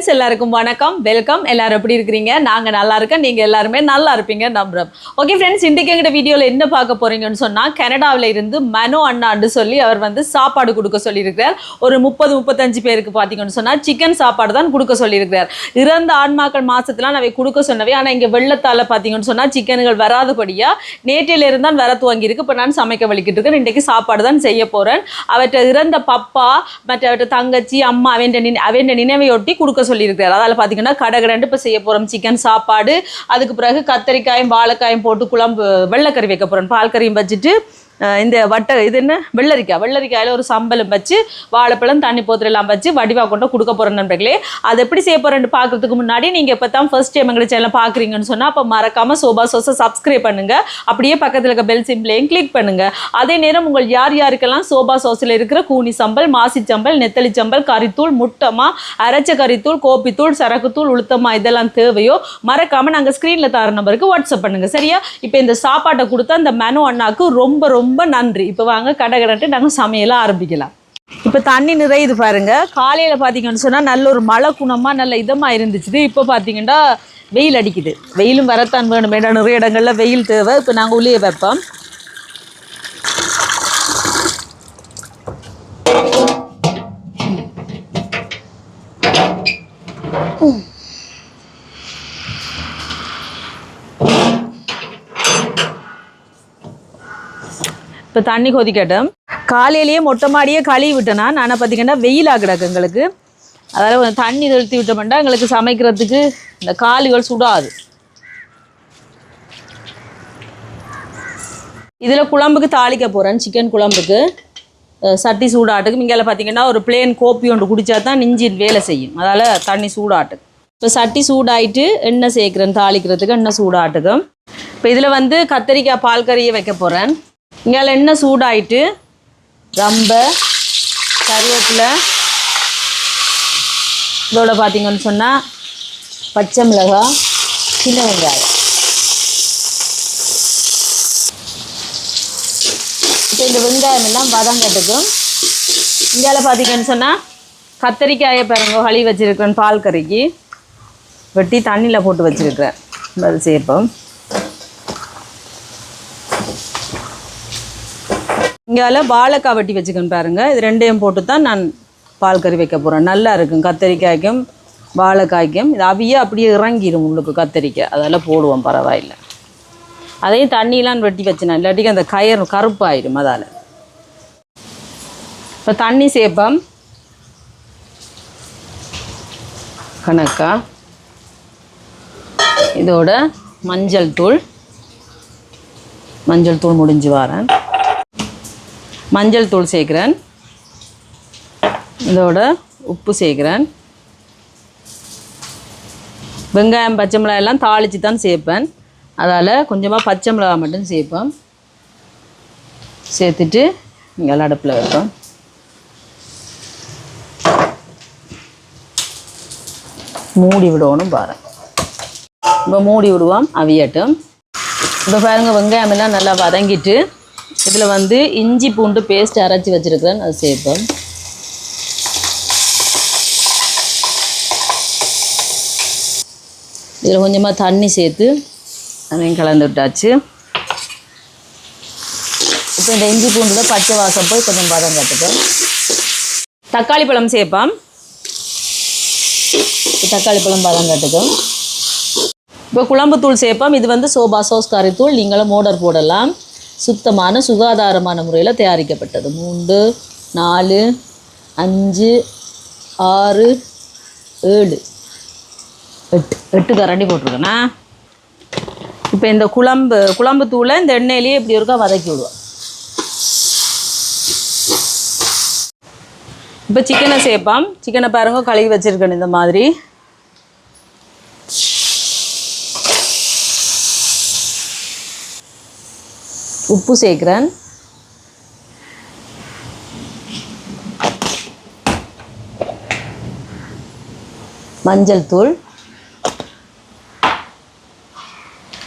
Friends எல்லாருக்கும் வணக்கம். Welcome எல்லாரும் எப்படி இருக்கிறீங்க? நாங்கள் நல்லா இருக்கேன் நீங்கள் எல்லாருமே நல்லா இருப்பீங்க. நம்புறோம். ஓகே ஃப்ரெண்ட்ஸ் இன்றைக்கு எங்கிட்ட வீடியோவில் என்ன பார்க்க போறீங்கன்னு சொன்னால் கனடாவில் இருந்து மனோ அண்ணான்னு சொல்லி அவர் வந்து சாப்பாடு கொடுக்க சொல்லியிருக்கிறார். ஒரு முப்பது முப்பத்தஞ்சு பேருக்கு பார்த்தீங்கன்னு சொன்னால் சிக்கன் சாப்பாடு தான் கொடுக்க சொல்லியிருக்கிறார். இறந்த ஆன்மாக்கள் மாசத்துலாம் அவை கொடுக்க சொன்னவை ஆனால் இங்கே வெள்ளத்தால் பார்த்தீங்கன்னு சொன்னால் சிக்கன்கள் வராதபடியாக நேற்றில் இருந்தான் வர துவங்கியிருக்கு இப்போ நான் சமைக்க வலிக்கிட்டு இருக்கேன். இன்றைக்கு சாப்பாடு தான் செய்ய போகிறேன் அவற்றை இறந்த பப்பா மற்ற அவற்றை தங்கச்சி அம்மா அவன் அவன் நினைவையொட்டி கொடுக்க சொல்லியிருக்கிறார். அதில் பார்த்தீங்கன்னா கடகடண்டு இப்போ செய்ய போகிறோம் சிக்கன் சாப்பாடு அதுக்கு பிறகு கத்தரிக்காயும் வாழைக்காயும் போட்டு குழம்பு வெள்ளைக்கறி வைக்க போகிறோம் பால் கறியும் வச்சுட்டு இந்த வட்டை இது என்ன? வெள்ளரிக்காய். வெள்ளரிக்காயில் ஒரு சம்பளம் வச்சு வாழைப்பழம் தண்ணி போத்திரெல்லாம் வச்சு வடிவாக கொண்டு கொடுக்க போகிறோம் நண்பர்களே. அது எப்படி செய்ய போகிறேன்னு பார்க்குறதுக்கு முன்னாடி நீங்கள் இப்போ தான் ஃபர்ஸ்ட் டைம் எங்களை சேனல் பார்க்குறீங்கன்னு சொன்னால் அப்போ மறக்காமல் சோபா சோசை சப்ஸ்கிரைப் பண்ணுங்கள் அப்படியே பக்கத்தில் இருக்க பெல் சிம்பிளையும் கிளிக் பண்ணுங்கள் அதே நேரம் உங்கள் யார் யாருக்கெல்லாம் சோபா சோஸில் இருக்கிற கூனி சம்பல் மாசி சம்பல் நெத்தலி சம்பல் கறித்தூள் முட்டமா அரைச்ச கறித்தூள் கோப்பித்தூள் சரக்குத்தூள் உளுத்தமா இதெல்லாம் தேவையோ மறக்காமல் நாங்கள் ஸ்க்ரீனில் தர நம்பருக்கு வாட்ஸ்அப் பண்ணுங்கள் சரியா? இப்போ இந்த சாப்பாட்டை கொடுத்தா அந்த மெனு அண்ணாக்கு ரொம்ப ரொம்ப ரொம்ப நன்றி. இப்போ வாங்க கடை கடன்ட்டு நாங்கள் சமையல ஆரம்பிக்கலாம். இப்போ தண்ணி நிறையுது பாருங்க. காலையில் பார்த்தீங்கன்னு சொன்னால் நல்ல ஒரு மழை குணமாக நல்ல இதமாக இருந்துச்சு இப்போ பார்த்தீங்கன்னா வெயில் அடிக்குது. வெயிலும் வரத்தான் வேணும். வேண்டாம் நிறைய இடங்களில் வெயில் தேவை. இப்போ நாங்கள் உள்ளே வைப்போம். இப்போ தண்ணி கொதிக்கட்டும். காலையிலேயே மொட்டை மாடியே கழுவி விட்டேனா நான் பார்த்தீங்கன்னா வெயிலாக கிடக்கு எங்களுக்கு. அதால் கொஞ்சம் தண்ணி தெளித்து விட்டோம்னா எங்களுக்கு சமைக்கிறதுக்கு இந்த காலுகள் சுடாது. இதில் குழம்புக்கு தாளிக்க போகிறேன் சிக்கன் குழம்புக்கு. சட்டி சூடாட்டுக்கு. இங்கே பார்த்தீங்கன்னா ஒரு பிளேன் கோப்பி ஒன்று குடித்தா தான் இன்ஜின் வேலை செய்யும். அதால் தண்ணி சூடாட்டுக்கு. இப்போ சட்டி சூடாயிட்டு எண்ணெய் சேர்க்குறேன் தாளிக்கிறதுக்கு எண்ணெய் சூடாட்டுக்கும் இப்போ இதில் வந்து கத்தரிக்காய் பால் கறியை வைக்க போகிறேன் இங்கே எண்ணெய் சூடாயிட்டு ரொம்ப கருவேப்பிலை இதோட பார்த்தீங்கன்னு சொன்னால் பச்சை மிளகாய் சின்ன வெங்காயம். இப்போ இந்த வெங்காயம் எல்லாம் வதங்கட்டுக்கும் இந்தியாவில் பார்த்தீங்கன்னு சொன்னால் கத்தரிக்காயை பாருங்க கழுவி வச்சுருக்கிறேன் பால் கறிக்கு. வெட்டி தண்ணியில் போட்டு வச்சுருக்கிறேன். அது சேர்ப்போம் இங்கால வாழைக்காய் வெட்டி வச்சுக்கணும் பாருங்கள் இது ரெண்டையும் போட்டு தான் நான் பால் கறி வைக்க போகிறேன் நல்லா இருக்கும். கத்தரிக்காய்க்கும் வாழைக்காய்க்கும். இது அவிய அப்படியே இறங்கிடும் உள்ளுக்கு கத்தரிக்காய் அதெல்லாம் போடுவோம் பரவாயில்லை. அதையும் தண்ணியெலாம் வெட்டி வச்சினேன் இல்லாட்டிக்கு அந்த கயிறு கருப்பாயிடும் அதால். இப்போ தண்ணி சேப்பம். கணக்கா. இதோட மஞ்சள் தூள். மஞ்சள் தூள் முடிஞ்சு வரேன். மஞ்சள் தூள் சேர்க்குறேன். இதோட உப்பு சேர்க்குறேன். வெங்காயம் பச்சை மிளகாய் எல்லாம் தாளித்து தான் சேர்ப்பேன். அதால் கொஞ்சமாக பச்சை மிளகாய் மட்டும் சேர்ப்பேன் சேர்த்துட்டு இங்கே அடுப்பில் வைப்பேன் மூடி விடணும் பாரு இப்போ மூடி விடுவோம் அவியட்டும். இப்போ பாருங்கள் வெங்காயம் எல்லாம் நல்லா வதங்கிட்டு இதில் வந்து இஞ்சி பூண்டு பேஸ்ட் அரைச்சி வச்சுருக்கிறேன் அது சேர்ப்போம். இதில் கொஞ்சமாக தண்ணி சேர்த்து அதையும் கலந்து விட்டாச்சு. இப்போ இந்த இஞ்சி பூண்டில் பச்சை வாசம் போய் கொஞ்சம் பதம் கட்டுப்போம். தக்காளி பழம் சேர்ப்போம். தக்காளி பழம் பதம் கட்டுக்கும் இப்போ குழம்பு தூள் சேர்ப்போம். இது வந்து சோபா சோஸ் தூள் நீங்களும் மோடர் போடலாம். சுத்தமான சுகாதாரமான முறையில் தயாரிக்கப்பட்டது. மூன்று நாலு அஞ்சு ஆறு ஏழு. எட்டு எட்டு கரண்டி போட்டிருக்கேண்ணா இப்போ இந்த குழம்பு குழம்பு தூளை இந்த எண்ணெயிலேயே இப்படி இருக்கா வதக்கி விடுவோம். இப்போ சிக்கனை சேர்ப்போம். சிக்கனை பாருங்க கழுவி வச்சுருக்கேன் இந்த மாதிரி. உப்பு சேர்க்குறேன். மஞ்சள் தூள்.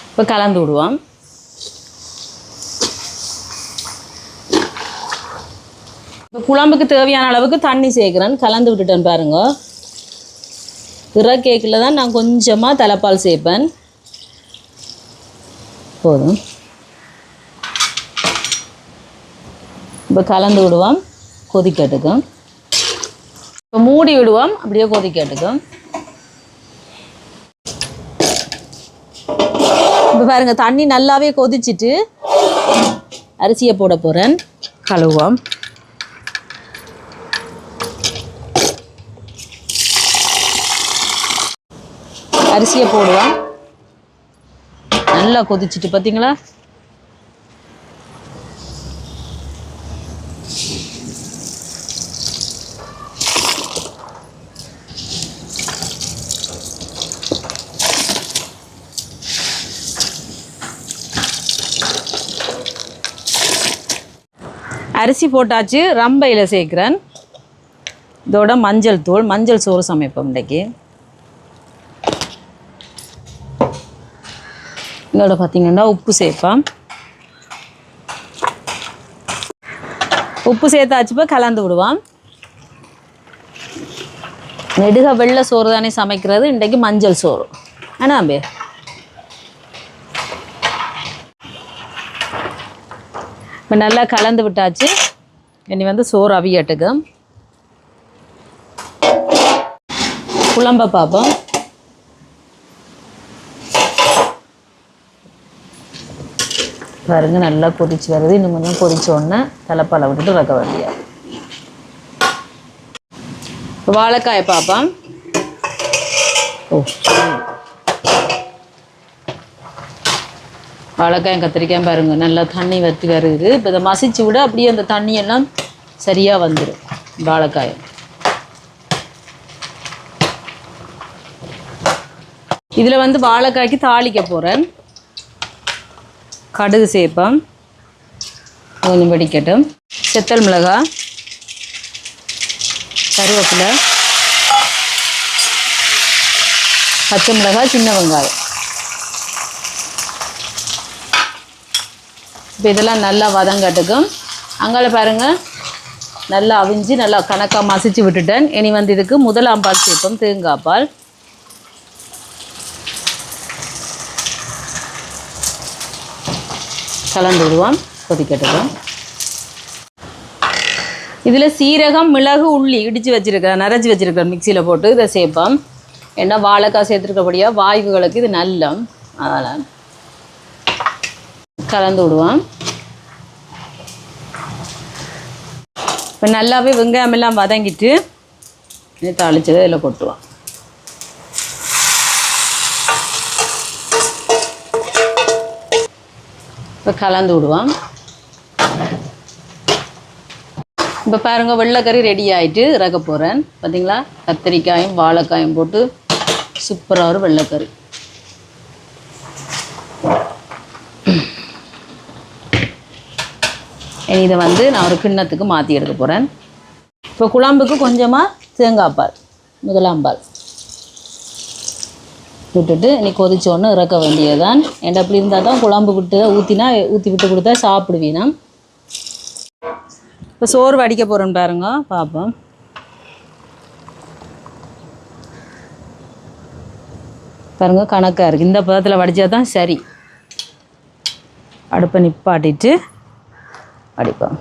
இப்போ கலந்து விடுவோம். இப்போ குழம்புக்கு தேவையான அளவுக்கு தண்ணி சேர்க்குறேன். கலந்து விட்டுட்டேன் பாருங்க. இற கேக்கில் தான் நான் கொஞ்சமாக தலைப்பால் சேர்ப்பேன். போதும். இப்போ கலந்து விடுவோம் கொதிக்கட்டுக்கும் இப்போ மூடி விடுவோம் அப்படியே கொதிக்கட்டுக்கும் இப்போ பாருங்க தண்ணி நல்லாவே கொதிச்சிட்டு அரிசியை போட போகிறேன் கழுவோம் அரிசியை போடுவோம். நல்லா கொதிச்சிட்டு பார்த்தீங்களா? அரிசி போட்டாச்சு ரம்பையில் சேர்க்குறேன். இதோட மஞ்சள் தூள் மஞ்சள் சோறு சமைப்போம் இன்றைக்கி இதோட பார்த்திங்கன்னா உப்பு சேர்ப்பேன் உப்பு சேர்த்தாச்சு இப்போ கலந்து விடுவான் நெடுக வெள்ளை சோறு தானே சமைக்கிறது. இன்றைக்கு மஞ்சள் சோறு. ஏன்னா அம்பே. இப்போ நல்லா கலந்து விட்டாச்சு. இனி வந்து சோறு அவியட்டுக்கு. குழம்ப பார்ப்போம். பாருங்க நல்லா கொதிச்சு வருது. இன்னும் கொஞ்சம் கொதிச்ச உடனே தலைப்பாலை விட்டுட்டு வைக்க வேண்டிய வாழைக்காயை பாப்பா ஓ வாழைக்காயும் கத்திரிக்காயும் பாருங்க நல்லா தண்ணி வற்றி வருது. இப்போ இதை மசிச்சு விட அப்படியே அந்த தண்ணியெல்லாம் சரியாக வந்துடும் வாழைக்காயம். இதில் வந்து வாழைக்காய்க்கு தாளிக்க போகிறேன் கடுகு சேப்பம் கொஞ்சம் வடிக்கட்டும். செத்தல் மிளகாய் கருவேப்பிலை பச்சை மிளகாய் சின்ன வெங்காயம். இப்போ இதெல்லாம் நல்லா வதங்கட்டுக்கும் அங்கே பாருங்கள் நல்லா அவிஞ்சு நல்லா கணக்காக மசிச்சு விட்டுட்டேன். இனி வந்து இதுக்கு முதலாம் பால் சேர்ப்போம் தேங்காய் பால். கலந்து விடுவோம் கொதிக்கட்டுவோம் இதில் சீரகம் மிளகு உள்ளி இடித்து வச்சுருக்கேன் நரைச்சி வச்சுருக்கேன் மிக்சியில் போட்டு இதை சேர்ப்போம். ஏன்னா வாழைக்காய் சேர்த்துருக்கபடியாக வாய்வுகளுக்கு இது நல்லம் அதனால் கலந்து விடுவோம் இப்போ நல்லாவே வெங்காயம் எல்லாம் வதங்கிட்டு தாளிச்சதை இதில் கொட்டுவோம். இப்போ கலந்து விடுவோம். இப்போ பாருங்கள் வெள்ளைக்கறி ரெடி ஆகிட்டு இறக்க போகிறேன் பார்த்தீங்களா கத்திரிக்காயும் வாழைக்காயும் போட்டு சூப்பராக ஒரு வெள்ளைக்கறி இதை வந்து நான் ஒரு கிண்ணத்துக்கு மாற்றி எடுக்க போகிறேன் இப்போ குழம்புக்கு கொஞ்சமாக தேங்காய் பால் முதலாம் பால். விட்டுட்டு நீ கொதிச்சோன்னு இறக்க வேண்டியதுதான். என் அப்படி இருந்தால் தான் குழம்பு விட்டு ஊற்றினா ஊற்றி விட்டு கொடுத்தா சாப்பிடுவீனா? இப்போ சோறு வடிக்க போகிறேன்னு பாருங்க பார்ப்போம் பாருங்க கணக்காக இருக்குது இந்த பதத்தில் வடித்தா தான் சரி. அடுப்பை நிப்பாட்டிட்டு வடிப்போம்.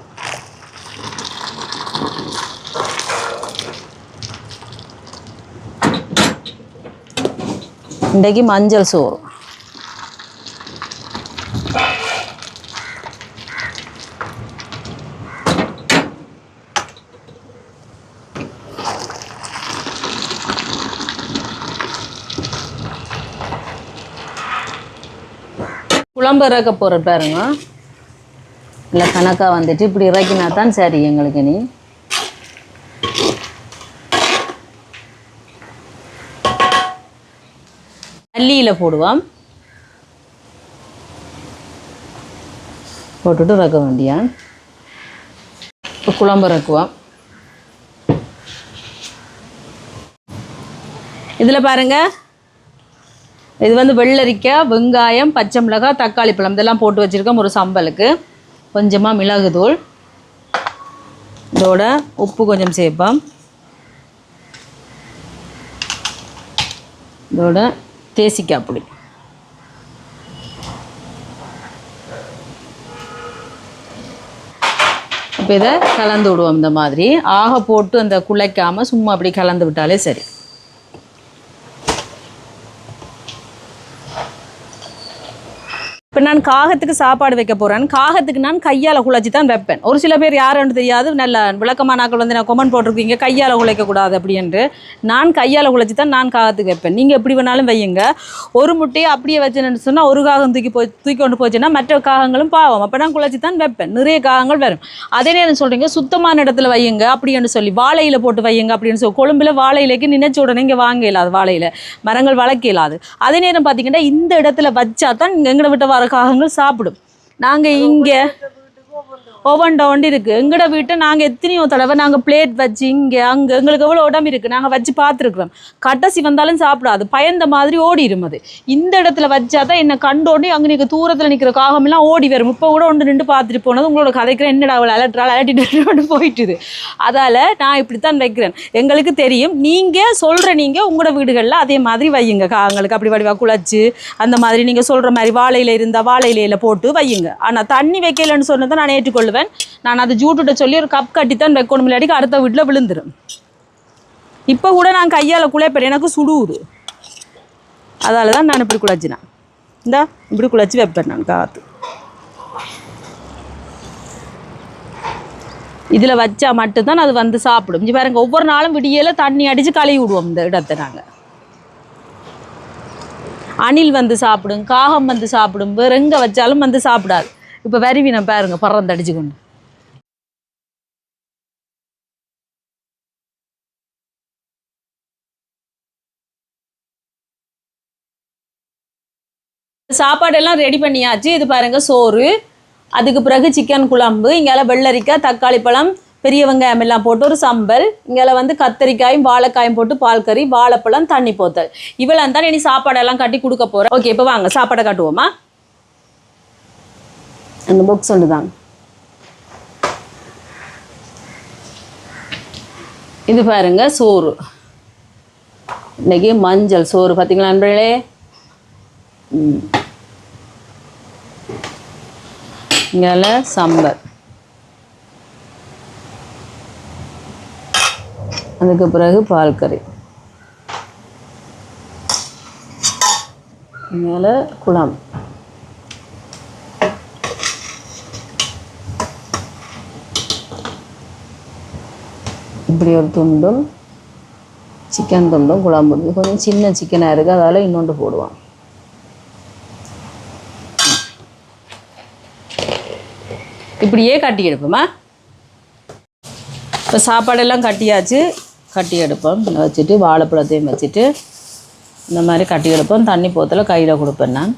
இன்றைக்கு மஞ்சள் சோறு. குழம்பு இறக்க போகிற பாருங்க. இல்லை கணக்காக வந்துட்டு இப்படி இறக்கினா தான் சரி எங்களுக்கு நீ மல்லியில் போடுவோம். போட்டுட்டு இறக்க வேண்டியா? இப்போ குழம்பு இறக்குவோம் இதில் பாருங்க. இது வந்து வெள்ளரிக்காய் வெங்காயம் பச்சை மிளகாய் தக்காளி பழம். இதெல்லாம் போட்டு வச்சுருக்கோம் ஒரு சம்பலுக்கு. கொஞ்சமாக தூள். இதோட உப்பு கொஞ்சம் சேர்ப்போம். இதோட தேசிக்காய் புளி இப்போ இதை கலந்து விடுவோம் இந்த மாதிரி. ஆக போட்டு அந்த குழைக்காமல் சும்மா அப்படி கலந்து விட்டாலே சரி. இப்போ நான் காகத்துக்கு சாப்பாடு வைக்க போகிறேன் காகத்துக்கு நான் கையால் குழைச்சி தான் வைப்பேன். ஒரு சில பேர் யாருன்னு தெரியாது. நல்ல விளக்கமானாக்கள் வந்து நான் கொமெண்ட் போட்டிருக்கீங்க. கையால் குழைக்கக்கூடாது அப்படின்ட்டு நான் கையால் குழைச்சி தான் நான் காகத்துக்கு வைப்பேன். நீங்கள் எப்படி வேணாலும் வையுங்க. ஒரு முட்டையை அப்படியே வச்சேன்னு சொன்னால் ஒரு காகம் தூக்கி போய் தூக்கி கொண்டு போச்சுன்னா மற்ற காகங்களும் பாவம். அப்போ நான் குழைச்சி தான் வைப்பேன். நிறைய காகங்கள் வரும். அதே நேரம் சொல்கிறீங்க சுத்தமான இடத்துல வையுங்க அப்படின்னு சொல்லி வாழையில் போட்டு வையுங்க அப்படின்னு சொல்லி. கொழும்பில் வாழையிலைக்கு நினைச்ச உடனே இங்கே வாங்க இயலாது வாழையில். மரங்கள் வளர்க்க இயலாது. அதே நேரம் பார்த்தீங்கன்னா இந்த இடத்துல வச்சா தான் எங்களை விட்டு வர காகங்கள் சாப்பிடும். நாங்கள் இங்கே ஓவன் ஒன்று இருக்குது எங்களோட வீட்டை நாங்கள் எத்தனையோ தடவை நாங்கள் பிளேட் வச்சு இங்கே அங்கே எங்களுக்கு எவ்வளோ உடம்பு இருக்குது நாங்கள் வச்சு பார்த்துருக்குறோம். கடைசி வந்தாலும் சாப்பிடாது பயந்த மாதிரி ஓடி அது. இந்த இடத்துல வச்சா தான் என்னை கண்டோண்டி அங்கே நிற்க தூரத்தில் நிற்கிற காகமெல்லாம் ஓடி வரும். இப்போ கூட ஒன்று நின்று பார்த்துட்டு போனது உங்களோட கதைக்கிற என்னடா அவளை அலட்றாள் அலட்டிட்டு போயிட்டுது. அதால் நான் இப்படித்தான் வைக்கிறேன். எங்களுக்கு தெரியும் நீங்கள் சொல்கிற நீங்கள் உங்களோட வீடுகளில் அதே மாதிரி வையுங்க. காகங்களுக்கு அப்படி வடிவாக குழச்சி அந்த மாதிரி நீங்கள் சொல்கிற மாதிரி வாழையில இருந்தால் வாழை இலையில் போட்டு வையுங்க. ஆனால் தண்ணி வைக்கலன்னு சொன்னதை நான் ஏற்றுக்கொள்ளுவேன் நான் அது ஜூட்டுட்ட சொல்லி ஒரு கப் கட்டித்தான் வைக்கணும். இல்லாட்டிக்கு அடுத்த வீட்டில் விழுந்துடும் இப்போ கூட நான் கையால் குழைப்பேன். எனக்கு சுடுவுது அதால் தான் நான் இப்படி குழச்சினேன் இந்தா இப்படி குழச்சி வைப்பேன் நான் காற்று இதில் வச்சா மட்டும்தான் அது வந்து சாப்பிடும். இங்கே பாருங்க ஒவ்வொரு நாளும் விடியல தண்ணி அடித்து கழுவி விடுவோம் இந்த இடத்தை நாங்கள் அணில் வந்து சாப்பிடும் காகம் வந்து சாப்பிடும் வேறு எங்கே வச்சாலும் வந்து சாப்பிடாது. இப்போ வருவினை பாருங்க பறந்து அடிச்சு கொண்டு சாப்பாடெல்லாம் ரெடி பண்ணியாச்சு. இது பாருங்க சோறு. அதுக்கு பிறகு சிக்கன் குழம்பு. இங்கால வெள்ளரிக்காய் தக்காளி பழம் பெரிய வெங்காயம் எல்லாம் போட்டு ஒரு சம்பல் இங்கால வந்து கத்தரிக்காயும் வாழைக்காயும் போட்டு பால் கறி வாழைப்பழம் தண்ணி போத்தல். இவ்வளோ தான் இனி சாப்பாடெல்லாம் கட்டி கொடுக்க போகிறேன் ஓகே இப்போ வாங்க சாப்பாடை காட்டுவோமா? அந்த புக்ஸ் ஒன்று இது பாருங்க சோறு. இன்னைக்கு மஞ்சள் சோறு பார்த்தீங்களா நண்பர்களே? ம். இங்கால அதுக்கு பிறகு பால் கறி. இங்கால குழம்பு. இப்படி ஒரு துண்டும் சிக்கன் துண்டும் குழம்பு இது கொஞ்சம் சின்ன சிக்கனாக இருக்குது அதால் இன்னொன்று போடுவோம் இப்படியே கட்டி எடுப்போமா? இப்போ சாப்பாடெல்லாம் கட்டியாச்சு. கட்டி எடுப்போம். வச்சுட்டு வாழைப்பழத்தையும் வச்சுட்டு இந்த மாதிரி கட்டி எடுப்போம். தண்ணி போத்தில் கையில் கொடுப்பேன் நான்.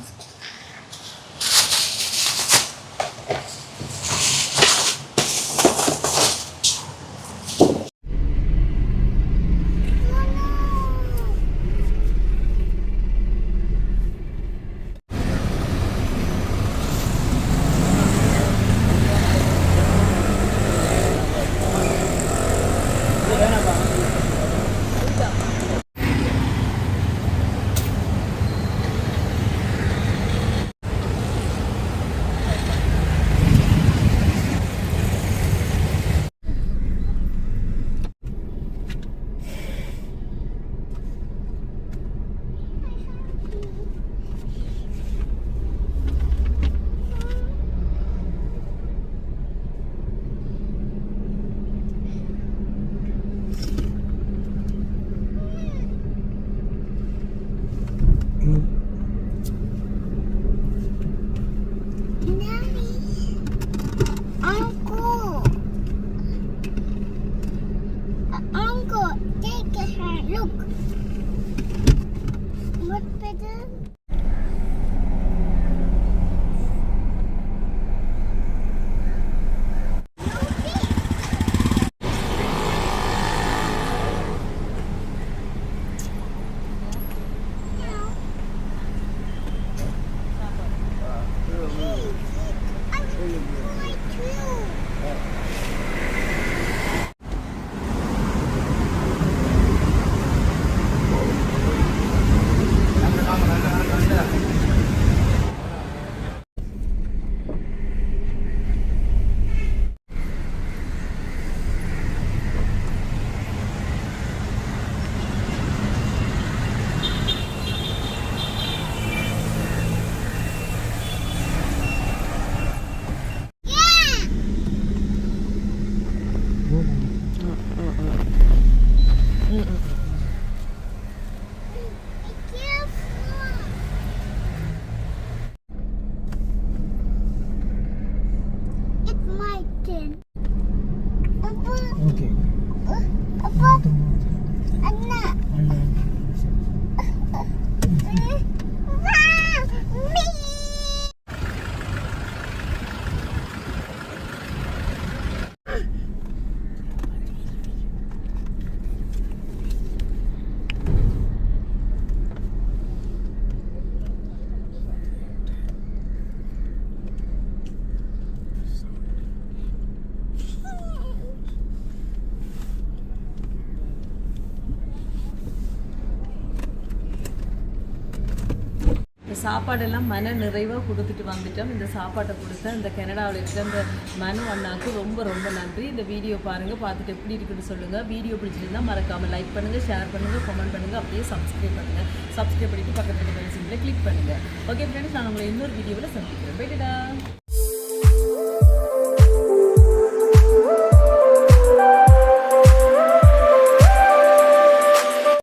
do சாப்பாடெல்லாம் மன நிறைவாக கொடுத்துட்டு வந்துட்டோம். இந்த சாப்பாட்டை கொடுத்த இந்த கனடாவில் இருக்கிற இந்த மனு அண்ணாக்கு ரொம்ப ரொம்ப நன்றி. இந்த வீடியோ பாருங்கள் பார்த்துட்டு எப்படி இருக்குன்னு சொல்லுங்கள் வீடியோ பிடிச்சிருந்தால் மறக்காமல் லைக் பண்ணுங்கள் ஷேர் பண்ணுங்கள் கமெண்ட் பண்ணுங்கள் அப்படியே சப்ஸ்கிரைப் பண்ணுங்கள் சப்ஸ்கிரைப் பண்ணிட்டு பக்கத்தில் பெல் சிம்பிளை கிளிக் பண்ணுங்கள் ஓகே ஃப்ரெண்ட்ஸ் நான் உங்களை இன்னொரு வீடியோவில் சந்திக்கிறேன். போயிட்டுடா